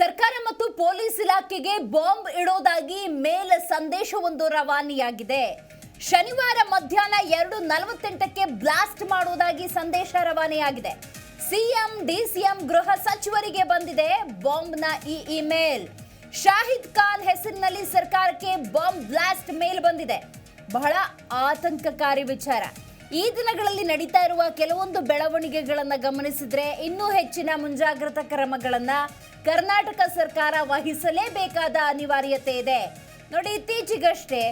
ಸರ್ಕಾರ ಮತ್ತು ಪೊಲೀಸ್ ಇಲಾಖೆಗೆ ಬಾಂಬ್ ಇಡೋದಾಗಿ ಮೇಲ್ ಸಂದೇಶವೊಂದು ರವಾನೆಯಾಗಿದೆ. ಶನಿವಾರ ಮಧ್ಯಾಹ್ನ ಎರಡು ನಲವತ್ತೆಂಟಕ್ಕೆ ಬ್ಲಾಸ್ಟ್ ಮಾಡುವುದಾಗಿ ಸಂದೇಶ ರವಾನೆಯಾಗಿದೆ. ಸಿಎಂ, ಡಿಸಿಎಂ ಗೃಹ ಸಚಿವರಿಗೆ ಬಂದಿದೆ ಬಾಂಬ್ನ ಈ ಇಮೇಲ್. ಶಾಹಿದ್ ಖಾನ್ ಹೆಸರಿನಲ್ಲಿ ಸರ್ಕಾರಕ್ಕೆ ಬಾಂಬ್ ಬ್ಲಾಸ್ಟ್ ಮೇಲ್ ಬಂದಿದೆ. ಬಹಳ ಆತಂಕಕಾರಿ ವಿಚಾರ. ಈ ದಿನಗಳಲ್ಲಿ ನಡೀತಾ ಇರುವ ಕೆಲವೊಂದು ಬೆಳವಣಿಗೆಗಳನ್ನು ಗಮನಿಸಿದ್ರೆ ಇನ್ನೂ ಹೆಚ್ಚಿನ ಮುಂಜಾಗ್ರತಾ ಕ್ರಮಗಳನ್ನು ಕರ್ನಾಟಕ ಸರ್ಕಾರ ವಹಿಸಲೇಬೇಕಾದ ಅನಿವಾರ್ಯತೆ ಇದೆ. ನೋಡಿ, ಇತ್ತೀಚೆಗಷ್ಟೇ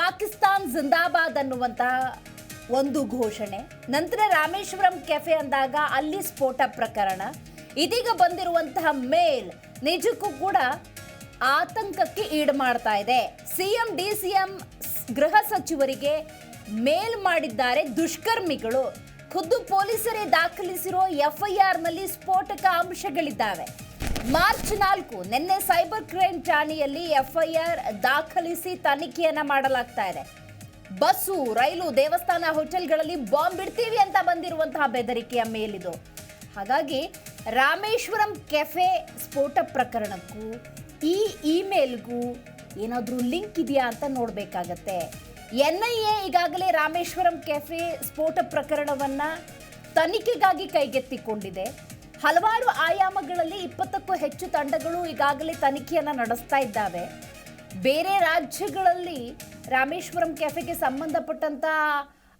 ಪಾಕಿಸ್ತಾನ್ ಜಿಂದಾಬಾದ್ ಅನ್ನುವಂತಹ ಒಂದು ಘೋಷಣೆ, ನಂತರ ರಾಮೇಶ್ವರಂ ಕೆಫೆ ಅಂದಾಗ ಅಲ್ಲಿ ಸ್ಫೋಟ ಪ್ರಕರಣ, ಇದೀಗ ಬಂದಿರುವಂತಹ ಮೇಲ್ ನಿಜಕ್ಕೂ ಕೂಡ ಆತಂಕಕ್ಕೆ ಈಡು ಮಾಡ್ತಾ ಇದೆ. ಸಿಎಂ, ಡಿ ಸಿಎಂ ಗೃಹ ಸಚಿವರಿಗೆ ಮೇಲ್ ಮಾಡಿದ್ದಾರೆ ದುಷ್ಕರ್ಮಿಗಳು. ಖುದ್ದು ಪೊಲೀಸರೇ ದಾಖಲಿಸಿರೋ ಎಫ್ಐಆರ್ನಲ್ಲಿ ಸ್ಫೋಟಕ ಅಂಶಗಳಿದ್ದಾವೆ. ಮಾರ್ಚ್ ನಾಲ್ಕು ನಿನ್ನೆ ಸೈಬರ್ ಕ್ರೈಮ್ ಠಾಣೆಯಲ್ಲಿ ಎಫ್ಐಆರ್ ದಾಖಲಿಸಿ ತನಿಖೆಯನ್ನ ಮಾಡಲಾಗ್ತಾ ಇದೆ. ಬಸ್ಸು, ರೈಲು, ದೇವಸ್ಥಾನ, ಹೋಟೆಲ್ಗಳಲ್ಲಿ ಬಾಂಬ್ ಇಡ್ತೀವಿ ಅಂತ ಬಂದಿರುವಂತಹ ಬೆದರಿಕೆಯ ಮೇಲಿದು. ಹಾಗಾಗಿ ರಾಮೇಶ್ವರಂ ಕೆಫೆ ಸ್ಫೋಟ ಪ್ರಕರಣಕ್ಕೂ ಈ ಇಮೇಲ್ಗೂ ಏನಾದರೂ ಲಿಂಕ್ ಇದೆಯಾ ಅಂತ ನೋಡಬೇಕಾಗತ್ತೆ. ಎನ್ ಐ ಎ ಈಗಾಗಲೇ ರಾಮೇಶ್ವರಂ ಕೆಫೆ ಸ್ಫೋಟ ಪ್ರಕರಣವನ್ನ ತನಿಖೆಗಾಗಿ ಕೈಗೆತ್ತಿಕೊಂಡಿದೆ. ಹಲವಾರು ಆಯಾಮಗಳಲ್ಲಿ ಇಪ್ಪತ್ತಕ್ಕೂ ಹೆಚ್ಚು ತಂಡಗಳು ಈಗಾಗಲೇ ತನಿಖೆಯನ್ನ ನಡೆಸ್ತಾ ಇದ್ದಾವೆ. ಬೇರೆ ರಾಜ್ಯಗಳಲ್ಲಿ ರಾಮೇಶ್ವರಂ ಕೆಫೆಗೆ ಸಂಬಂಧಪಟ್ಟಂತ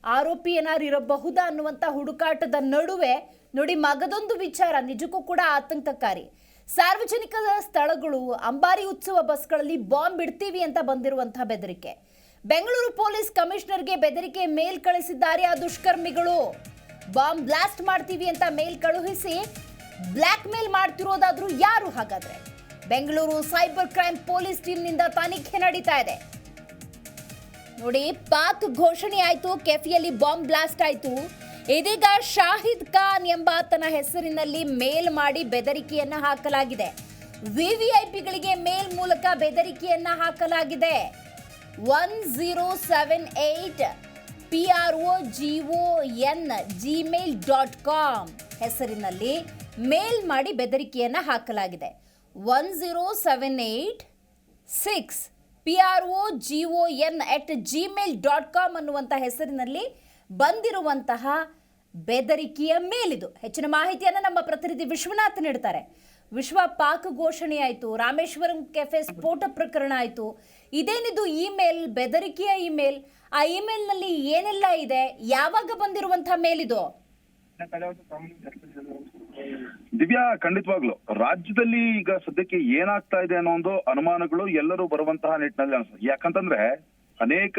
ಆರೋಪಿ ಏನಾರು ಇರಬಹುದಾ ಅನ್ನುವಂಥ ಹುಡುಕಾಟದ ನಡುವೆ ನೋಡಿ ಮಗದೊಂದು ವಿಚಾರ, ನಿಜಕ್ಕೂ ಕೂಡ ಆತಂಕಕಾರಿ. ಸಾರ್ವಜನಿಕ ಸ್ಥಳಗಳು, ಅಂಬಾರಿ ಉತ್ಸವ ಬಸ್ಗಳಲ್ಲಿ ಬಾಂಬ್ ಇಡ್ತೀವಿ ಅಂತ ಬಂದಿರುವಂತಹ ಬೆದರಿಕೆ. ಬೆಂಗಳೂರು ಪೊಲೀಸ್ ಕಮಿಷನರ್ಗೆ ಬೆದರಿಕೆ ಮೇಲ್ ಕಳಿಸಿದ್ದಾರೆ ಆ ದುಷ್ಕರ್ಮಿಗಳು. ಬಾಂಬ್ ಬ್ಲಾಸ್ಟ್ ಮಾಡ್ತೀವಿ ಅಂತ ಮೇಲ್ ಕಳುಹಿಸಿ ಬ್ಲ್ಯಾಕ್ ಮೇಲ್ ಮಾಡ್ತಿರೋದಾದ್ರೂ ಯಾರು ಹಾಗಾದ್ರೆ? ಬೆಂಗಳೂರು ಸೈಬರ್ ಕ್ರೈಮ್ ಪೊಲೀಸ್ ಟೀಮ್ನಿಂದ ತನಿಖೆ ನಡೀತಾ ಇದೆ. ನೋಡಿ ಪಾಕ್ ಘೋಷಣೆ ಆಯ್ತು, ಕೆಫಿಯಲ್ಲಿ ಬಾಂಬ್ ಬ್ಲಾಸ್ಟ್ ಆಯ್ತು. ಇದೀಗ ಶಾಹಿದ್ ಖಾನ್ ಎಂಬಾತನ ಹೆಸರಿನಲ್ಲಿ ಮೇಲ್ ಮಾಡಿ ಬೆದರಿಕೆಯನ್ನ ಹಾಕಲಾಗಿದೆ. ವಿವಿಐಪಿಗಳಿಗೆ ಮೇಲ್ ಮೂಲಕ ಬೆದರಿಕೆಯನ್ನ ಹಾಕಲಾಗಿದೆ. One zero seven eight P R O G O N Gmail dot com ಹೆಸರಿನಲ್ಲಿ ಮೇಲ್ ಮಾಡಿ ಬೆದರಿಕೆಯನ್ನು ಹಾಕಲಾಗಿದೆ. One zero seven eight six P R O G O N at Gmail dot com ಅನ್ನುವಂಥ ಹೆಸರಿನಲ್ಲಿ ಬಂದಿರುವಂತಹ ಬೆದರಿಕೆಯ ಮೇಲಿದು. ಹೆಚ್ಚಿನ ಮಾಹಿತಿಯನ್ನು ನಮ್ಮ ಪ್ರತಿನಿಧಿ ವಿಶ್ವನಾಥ್ ನೀಡ್ತಾರೆ. ವಿಶ್ವ ಪಾಕ್ ಘೋಷಣೆ ಆಯಿತು, ರಾಮೇಶ್ವರಂ ಕೆಫೆ ಸ್ಫೋಟ ಪ್ರಕರಣ ಆಯಿತು ಇದೇನಿದು ಇಮೇಲ್, ಬೆದರಿಕೆಯ ಇಮೇಲ್? ಆ ಇಮೇಲ್ನಲ್ಲಿ ಏನೆಲ್ಲ ಇದೆ? ಯಾವಾಗ ಬಂದಿರುವಂತಹ ಇದು? ದಿವ್ಯಾ, ಖಂಡಿತವಾಗ್ಲು. ರಾಜ್ಯದಲ್ಲಿ ಈಗ ಸದ್ಯಕ್ಕೆ ಏನಾಗ್ತಾ ಇದೆ ಅನ್ನೋ ಒಂದು ಅನುಮಾನಗಳು ಎಲ್ಲರೂ ಬರುವಂತಹ ನಿಟ್ಟಿನಲ್ಲಿ ಅನಿಸ್ತದೆ ಯಾಕಂತಂದ್ರೆ ಅನೇಕ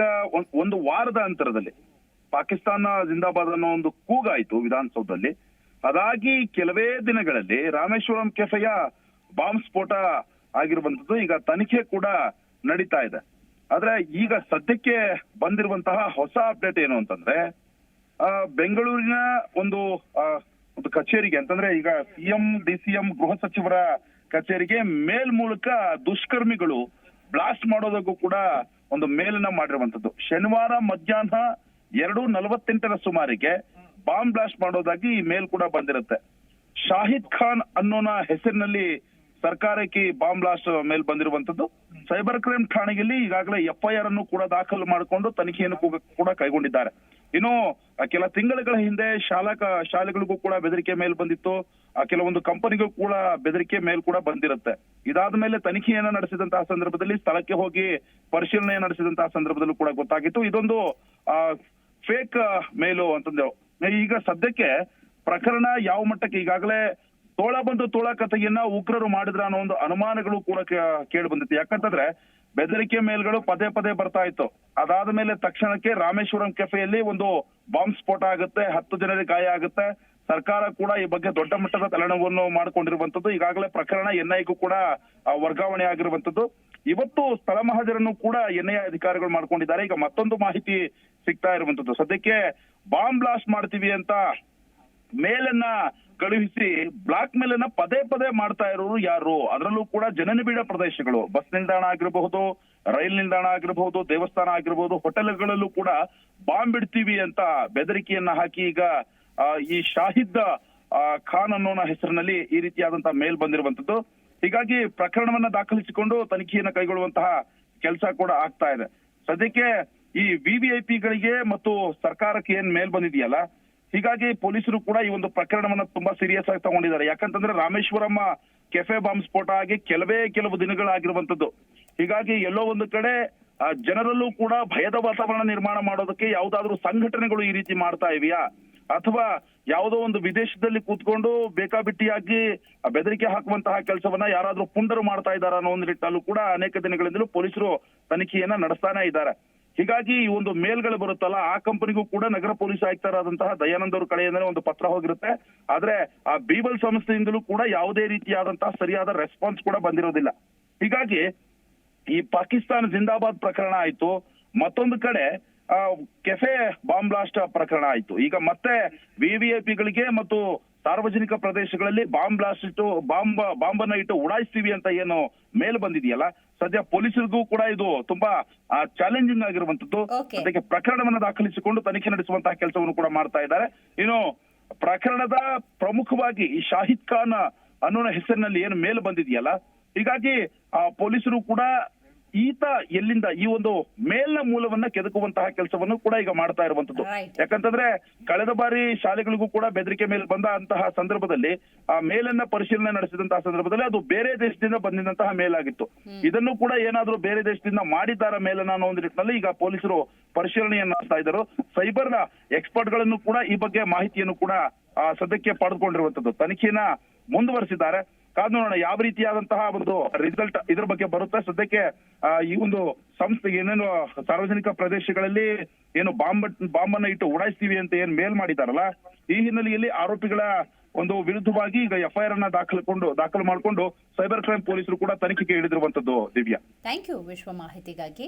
ಒಂದು ವಾರದ ಅಂತರದಲ್ಲಿ ಪಾಕಿಸ್ತಾನ ಜಿಂದಾಬಾದ್ ಅನ್ನೋ ಒಂದು ಕೂಗಾಯ್ತು ವಿಧಾನಸೌಧದಲ್ಲಿ. ಅದಾಗಿ ಕೆಲವೇ ದಿನಗಳಲ್ಲಿ ರಾಮೇಶ್ವರಂ ಕೆಫೆಯ ಬಾಂಬ್ ಸ್ಫೋಟ ಆಗಿರುವಂತದ್ದು ಈಗ ತನಿಖೆ ಕೂಡ ನಡೀತಾ ಇದೆ. ಆದ್ರೆ ಈಗ ಸದ್ಯಕ್ಕೆ ಬಂದಿರುವಂತಹ ಹೊಸ ಅಪ್ಡೇಟ್ ಏನು ಅಂತಂದ್ರೆ ಬೆಂಗಳೂರಿನ ಒಂದು ಒಂದು ಕಚೇರಿಗೆ, ಅಂತಂದ್ರೆ ಈಗ ಸಿಎಂ ಡಿ ಸಿಎಂ ಗೃಹ ಸಚಿವರ ಕಚೇರಿಗೆ ಮೇಲ್ ಮೂಲಕ ದುಷ್ಕರ್ಮಿಗಳು ಬ್ಲಾಸ್ಟ್ ಮಾಡೋದಕ್ಕೂ ಕೂಡ ಒಂದು ಮೇಲನ್ನ ಮಾಡಿರುವಂತದ್ದು ಶನಿವಾರ ಮಧ್ಯಾಹ್ನ ಎರಡು ನಲವತ್ತೆಂಟರ ಸುಮಾರಿಗೆ ಬಾಂಬ್ ಬ್ಲಾಸ್ಟ್ ಮಾಡೋದಾಗಿ ಈ ಮೇಲ್ ಕೂಡ ಬಂದಿರುತ್ತೆ. ಶಾಹಿದ್ ಖಾನ್ ಅನ್ನೋನ ಹೆಸರಿನಲ್ಲಿ ಸರ್ಕಾರಕ್ಕೆ ಬಾಂಬ್ ಬ್ಲಾಸ್ಟ್ ಮೇಲ್ ಬಂದಿರುವಂತದ್ದು ಸೈಬರ್ ಕ್ರೈಮ್ ಠಾಣೆಯಲ್ಲಿ ಈಗಾಗಲೇ ಎಫ್ಐಆರ್ ಅನ್ನು ಕೂಡ ದಾಖಲು ಮಾಡಿಕೊಂಡು ತನಿಖೆಯನ್ನು ಕೂಡ- ಕೈಗೊಂಡಿದ್ದಾರೆ. ಇನ್ನು ಆ, ಕೆಲ ತಿಂಗಳುಗಳ ಹಿಂದೆ ಶಾಲಾ ಶಾಲೆಗಳಿಗೂ ಕೂಡ ಬೆದರಿಕೆ ಮೇಲ್ ಬಂದಿತ್ತು. ಆ, ಕೆಲವೊಂದು ಕಂಪನಿಗೂ ಕೂಡ ಬೆದರಿಕೆ ಮೇಲ್ ಕೂಡ ಬಂದಿರುತ್ತೆ. ಇದಾದ ಮೇಲೆ ತನಿಖೆಯನ್ನ ನಡೆಸಿದಂತಹ ಸಂದರ್ಭದಲ್ಲಿ ಸ್ಥಳಕ್ಕೆ ಹೋಗಿ ಪರಿಶೀಲನೆ ನಡೆಸಿದಂತಹ ಸಂದರ್ಭದಲ್ಲೂ ಕೂಡ ಗೊತ್ತಾಗಿತ್ತು. ಇದೊಂದು ಫೇಕ್ ಮೇಲು ಅಂತಂದೇವು ಈಗ ಸದ್ಯಕ್ಕೆ ಪ್ರಕರಣ ಯಾವ ಮಟ್ಟಕ್ಕೆ ಈಗಾಗಲೇ ತೋಳ ಬಂದು ತೋಳ ಕಥೆಯನ್ನ ಉಗ್ರರು ಮಾಡಿದ್ರ ಅನ್ನೋ ಒಂದು ಅನುಮಾನಗಳು ಕೂಡ ಕೇಳಿ ಬಂದಿತ್ತು. ಯಾಕಂತಂದ್ರೆ ಬೆದರಿಕೆ ಮೇಲ್ಗಳು ಪದೇ ಪದೇ ಬರ್ತಾ ಇತ್ತು. ಅದಾದ ಮೇಲೆ ತಕ್ಷಣಕ್ಕೆ ರಾಮೇಶ್ವರಂ ಕೆಫೆಯಲ್ಲಿ ಒಂದು ಬಾಂಬ್ ಸ್ಫೋಟ ಆಗುತ್ತೆ, ಹತ್ತು ಜನರಿಗೆ ಗಾಯ ಆಗುತ್ತೆ. ಸರ್ಕಾರ ಕೂಡ ಈ ಬಗ್ಗೆ ದೊಡ್ಡ ಮಟ್ಟದ ತಲೆನೋವನ್ನು ಮಾಡಿಕೊಂಡಿರುವಂತದ್ದು ಈಗಾಗಲೇ ಪ್ರಕರಣ ಎನ್ಐಗೂ ಕೂಡ ವರ್ಗಾವಣೆ ಆಗಿರುವಂತದ್ದು ಇವತ್ತು ಸ್ಥಳ ಮಹಾಜರನ್ನು ಕೂಡ ಎನ್ಐ ಅಧಿಕಾರಿಗಳು ಮಾಡ್ಕೊಂಡಿದ್ದಾರೆ. ಈಗ ಮತ್ತೊಂದು ಮಾಹಿತಿ ಸಿಗ್ತಾ ಇರುವಂತದ್ದು ಸದ್ಯಕ್ಕೆ ಬಾಂಬ್ ಬ್ಲಾಸ್ಟ್ ಮಾಡ್ತೀವಿ ಅಂತ ಮೇಲನ್ನ ಕಳುಹಿಸಿ ಬ್ಲಾಕ್ ಮೇಲನ್ನ ಪದೇ ಪದೇ ಮಾಡ್ತಾ ಇರೋರು ಯಾರು? ಅದರಲ್ಲೂ ಕೂಡ ಜನನಿಬಿಡ ಪ್ರದೇಶಗಳು. ಬಸ್ ನಿಲ್ದಾಣ ಆಗಿರಬಹುದು, ರೈಲ್ ನಿಲ್ದಾಣ ಆಗಿರಬಹುದು, ದೇವಸ್ಥಾನ ಆಗಿರಬಹುದು, ಹೋಟೆಲ್ಗಳಲ್ಲೂ ಕೂಡ ಬಾಂಬ್ ಇಡ್ತೀವಿ ಅಂತ ಬೆದರಿಕೆಯನ್ನ ಹಾಕಿ ಈಗ ಈ ಶಾಹಿದ್ ಖಾನ್ ಅನ್ನೋನ ಹೆಸರಿನಲ್ಲಿ ಈ ರೀತಿಯಾದಂತಹ ಮೇಲ್ ಬಂದಿರುವಂತದ್ದು. ಹೀಗಾಗಿ ಪ್ರಕರಣವನ್ನ ದಾಖಲಿಸಿಕೊಂಡು ತನಿಖೆಯನ್ನ ಕೈಗೊಳ್ಳುವಂತಹ ಕೆಲಸ ಕೂಡ ಆಗ್ತಾ ಇದೆ. ಸದ್ಯಕ್ಕೆ ಈ ವಿವಿಐಪಿಗಳಿಗೆ ಮತ್ತು ಸರ್ಕಾರಕ್ಕೆ ಏನ್ ಮೇಲ್ ಬಂದಿದೆಯಲ್ಲ ಹೀಗಾಗಿ ಪೊಲೀಸರು ಕೂಡ ಈ ಒಂದು ಪ್ರಕರಣವನ್ನ ತುಂಬಾ ಸೀರಿಯಸ್ ಆಗಿ ತಗೊಂಡಿದ್ದಾರೆ. ಯಾಕಂತಂದ್ರೆ ರಾಮೇಶ್ವರಮ್ಮ ಕೆಫೆ ಬಾಂಬ್ ಸ್ಫೋಟ ಆಗಿ ಕೆಲವೇ ಕೆಲವು ದಿನಗಳಾಗಿರುವಂತದ್ದು ಹೀಗಾಗಿ ಎಲ್ಲೋ ಒಂದು ಕಡೆ ಜನರಲ್ಲೂ ಕೂಡ ಭಯದ ವಾತಾವರಣ ನಿರ್ಮಾಣ ಮಾಡೋದಕ್ಕೆ ಯಾವುದಾದ್ರೂ ಸಂಘಟನೆಗಳು ಈ ರೀತಿ ಮಾಡ್ತಾ ಇವೆಯಾ? ಅಥವಾ ಯಾವುದೋ ಒಂದು ವಿದೇಶದಲ್ಲಿ ಕೂತ್ಕೊಂಡು ಬೇಕಾಬಿಟ್ಟಿಯಾಗಿ ಬೆದರಿಕೆ ಹಾಕುವಂತಹ ಕೆಲಸವನ್ನ ಯಾರಾದ್ರೂ ಪುಂಡರು ಮಾಡ್ತಾ ಇದ್ದಾರೆ ಅನ್ನೋ ಒಂದು ನಿಟ್ಟಿನಲ್ಲೂ ಕೂಡ ಅನೇಕ ದಿನಗಳಿಂದಲೂ ಪೊಲೀಸರು ತನಿಖೆಯನ್ನ ನಡೆಸ್ತಾನೆ ಇದ್ದಾರೆ. ಹೀಗಾಗಿ ಈ ಒಂದು ಮೇಲ್ಗಳು ಬರುತ್ತಲ್ಲ, ಆ ಕಂಪನಿಗೂ ಕೂಡ ನಗರ ಪೊಲೀಸ್ ಆಯುಕ್ತರಾದಂತಹ ದಯಾನಂದ್ ಅವ್ರ ಕಡೆಯಿಂದಲೇ ಒಂದು ಪತ್ರ ಹೋಗಿರುತ್ತೆ. ಆದ್ರೆ ಆ ಬೀಬಲ್ ಸಂಸ್ಥೆಯಿಂದಲೂ ಕೂಡ ಯಾವುದೇ ರೀತಿಯಾದಂತಹ ಸರಿಯಾದ ರೆಸ್ಪಾನ್ಸ್ ಕೂಡ ಬಂದಿರೋದಿಲ್ಲ. ಹೀಗಾಗಿ ಈ ಪಾಕಿಸ್ತಾನ ಜಿಂದಾಬಾದ್ ಪ್ರಕರಣ ಆಯ್ತು. ಮತ್ತೊಂದು ಕಡೆ ಕೆಫೆ ಬಾಂಬ್ ಬ್ಲಾಸ್ಟ್ ಪ್ರಕರಣ ಆಯ್ತು. ಈಗ ಮತ್ತೆ ವಿವಿಐಪಿಗಳಿಗೆ ಮತ್ತು ಸಾರ್ವಜನಿಕ ಪ್ರದೇಶಗಳಲ್ಲಿ ಬಾಂಬ್ ಬ್ಲಾಸ್ಟ್ ಇಟ್ಟು ಬಾಂಬ್ ಬಾಂಬನ್ನ ಇಟ್ಟು ಉಡಾಯಿಸ್ತೀವಿ ಅಂತ ಏನು ಮೇಲೆ ಬಂದಿದೆಯಲ್ಲ ಸದ್ಯ ಪೊಲೀಸರಿಗೂ ಕೂಡ ಇದು ತುಂಬಾ ಚಾಲೆಂಜಿಂಗ್ ಆಗಿರುವಂತದ್ದು ಅದಕ್ಕೆ ಪ್ರಕರಣವನ್ನು ದಾಖಲಿಸಿಕೊಂಡು ತನಿಖೆ ನಡೆಸುವಂತಹ ಕೆಲಸವನ್ನು ಕೂಡ ಮಾಡ್ತಾ ಇದ್ದಾರೆ. ಇನ್ನು ಪ್ರಕರಣದ ಪ್ರಮುಖವಾಗಿ ಈ ಶಾಹಿದ್ ಖಾನ್ ಅನ್ನೋ ಹೆಸರಿನಲ್ಲಿ ಏನು ಮೇಲ್ ಬಂದಿದೆಯಲ್ಲ ಹೀಗಾಗಿ ಆ ಪೊಲೀಸರು ಕೂಡ ಈತ ಎಲ್ಲಿಂದ ಈ ಒಂದು ಮೇಲ್ನ ಮೂಲವನ್ನ ಕೆದಕುವಂತಹ ಕೆಲಸವನ್ನು ಕೂಡ ಈಗ ಮಾಡ್ತಾ ಇರುವಂತದ್ದು ಯಾಕಂತಂದ್ರೆ ಕಳೆದ ಬಾರಿ ಶಾಲೆಗಳಿಗೂ ಕೂಡ ಬೆದರಿಕೆ ಮೇಲೆ ಬಂದ ಅಂತಹ ಸಂದರ್ಭದಲ್ಲಿ ಆ ಮೇಲನ್ನ ಪರಿಶೀಲನೆ ನಡೆಸಿದಂತಹ ಸಂದರ್ಭದಲ್ಲಿ ಅದು ಬೇರೆ ದೇಶದಿಂದ ಬಂದಿದಂತಹ ಮೇಲಾಗಿತ್ತು. ಇದನ್ನು ಕೂಡ ಏನಾದ್ರೂ ಬೇರೆ ದೇಶದಿಂದ ಮಾಡಿದ್ದಾರ ಮೇಲನ್ನ ಅನ್ನೋ ಒಂದು ನಿಟ್ಟಿನಲ್ಲಿ ಈಗ ಪೊಲೀಸರು ಪರಿಶೀಲನೆಯನ್ನ ನಡೆಸ್ತಾ ಇದ್ದರು. ಸೈಬರ್ನ ಎಕ್ಸ್ಪರ್ಟ್ಗಳನ್ನು ಕೂಡ ಈ ಬಗ್ಗೆ ಮಾಹಿತಿಯನ್ನು ಕೂಡ ಆ, ಸದ್ಯಕ್ಕೆ ಪಡೆದುಕೊಂಡಿರುವಂತದ್ದು ತನಿಖೆಯನ್ನ ಮುಂದುವರಿಸಿದ್ದಾರೆ. ಕಾದ್ ನೋಡೋಣ ಯಾವ ರೀತಿಯಾದಂತಹ ಒಂದು ರಿಸಲ್ಟ್ ಇದ್ರ ಬಗ್ಗೆ ಬರುತ್ತೆ? ಸದ್ಯಕ್ಕೆ ಈ ಒಂದು ಸಂಸ್ಥೆ ಏನೇನು ಸಾರ್ವಜನಿಕ ಪ್ರದೇಶಗಳಲ್ಲಿ ಏನು ಬಾಂಬ್ ಬಾಂಬ್ ಅನ್ನ ಇಟ್ಟು ಉಡಾಯಿಸ್ತೀವಿ ಅಂತ ಏನ್ ಮೇಲ್ ಮಾಡಿದಾರಲ್ಲ, ಈ ಹಿನ್ನೆಲೆಯಲ್ಲಿ ಆರೋಪಿಗಳ ಒಂದು ವಿರುದ್ಧವಾಗಿ ಈಗ ಎಫ್ಐಆರ್ ಅನ್ನ ದಾಖಲಿಕೊಂಡು, ದಾಖಲು ಮಾಡಿಕೊಂಡು ಸೈಬರ್ ಕ್ರೈಮ್ ಪೊಲೀಸರು ಕೂಡ ತನಿಖೆಗೆ ಇಳಿದಿರುವಂತದ್ದು ದಿವ್ಯಾ. ಥ್ಯಾಂಕ್ ಯು ವಿಶ್ವ ಮಾಹಿತಿಗಾಗಿ.